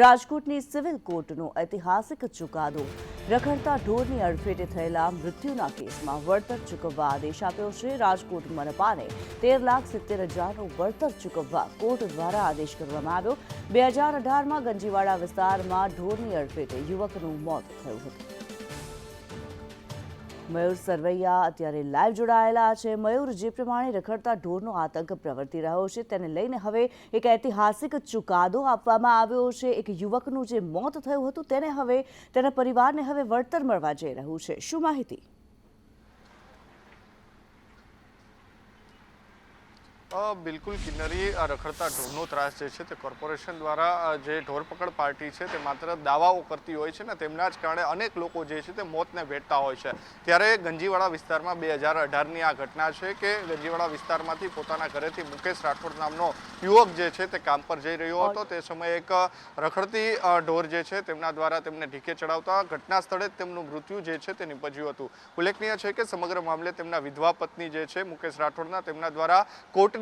રાજકોટની સિવિલ કોર્ટનો ઐતિહાસિક ચુકાદો. રખડતા ઢોરની અડફેટે થયેલા મૃત્યુના કેસમાં વળતર ચૂકવવા આદેશ આપ્યો છે. રાજકોટ મનપાને તેર લાખ સિત્તેર હજારનું વળતર ચૂકવવા કોર્ટ દ્વારા આદેશ કરવામાં આવ્યો. બે હજાર અઢારમાં ગંજીવાડા વિસ્તારમાં ઢોરની અડફેટે યુવકનું મોત થયું હતું. મયુર સરવૈયા અત્યારે લાઈવ જોડાયેલા છે. મયુર, જે પ્રમાણે રખડતા ઢોરનો આતંક પ્રવર્તી રહ્યો છે, તેને લઈને હવે એક ઐતિહાસિક ચુકાદો આપવામાં આવ્યો છે. એક યુવકનું જે મોત થયું હતું, તેને હવે તેના પરિવારને હવે વળતર મળવા જઈ રહ્યું છે. શું માહિતી? બિલકુલ કિન્નરી રખડતા ઢોરનો ત્રાસ જે છે તે કોર્પોરેશન દ્વારા જે ઢોરપકડ પાર્ટી છે તે માત્ર દાવાઓ કરતી હોય છે ને તેમના જ કારણે અનેક લોકો જે છે તે મોતને ભેટતા હોય છે. ત્યારે ગંજીવાડા વિસ્તારમાં બે હજાર અઢારની આ ઘટના છે કે ગંજીવાડા વિસ્તારમાંથી પોતાના ઘરેથી મુકેશ રાઠોડ નામનો યુવક જે છે તે કામ પર જઈ રહ્યો હતો. તે સમયે એક રખડતી ઢોર જે છે તેમના દ્વારા તેમને ઢીકે ચડાવતા ઘટના સ્થળે જ તેમનું મૃત્યુ જે છે તે નિપજ્યું હતું. ઉલ્લેખનીય છે કે સમગ્ર મામલે તેમના વિધવા પત્ની જે છે મુકેશ રાઠોડના તેમના દ્વારા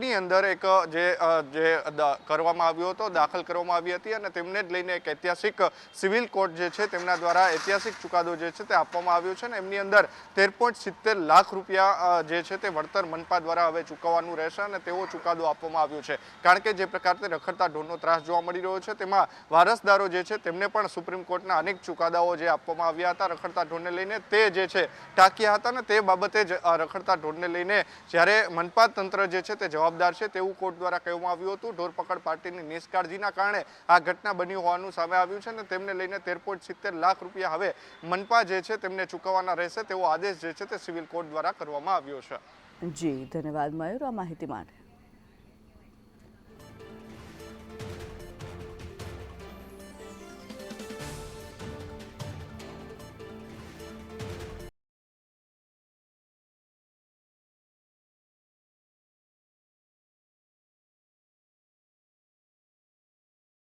કોર્ટની અંદર એક જે જે કરવામાં આવ્યો હતો, દાખલ કરવામાં આવી હતી અને તેમને જ લઈને એક ઐતિહાસિક સિવિલ કોર્ટ જે છે તેમના દ્વારા ઐતિહાસિક ચુકાદો જે છે તે આપવામાં આવ્યો છે અને એમની અંદર તેર સિત્તેર લાખ રૂપિયા જે છે તે વળતર મનપા દ્વારા હવે ચૂકવવાનું રહેશે અને તેવો ચુકાદો આપવામાં આવ્યો છે. કારણ કે જે પ્રકારે રખડતા ઢોરનો ત્રાસ જોવા મળી રહ્યો છે તેમાં વારસદારો જે છે તેમને પણ સુપ્રીમ કોર્ટના અનેક ચુકાદાઓ જે આપવામાં આવ્યા હતા રખડતા ઢોરને લઈને તે જે છે ટાંક્યા હતા ને તે બાબતે જ રખડતા ઢોરને લઈને જ્યારે મનપા તંત્ર જે છે તે જવાબદાર છે તેવું કોર્ટ દ્વારા કહેવામાં આવ્યું હતું. ધોરપકડ પાર્ટીની નિષ્કાળજીના કારણે આ ઘટના બની હોવાનું સામે આવ્યું છે અને તેમને લઈને તેર સિત્તેર લાખ રૂપિયા હવે મનપા જે છે તેમને ચૂકવવાના રહેશે તેવો આદેશ જે છે તે સિવિલ કોર્ટ દ્વારા કરવામાં આવ્યો છે. જી, ધન્યવાદ મયુર. આ માહિતી માટે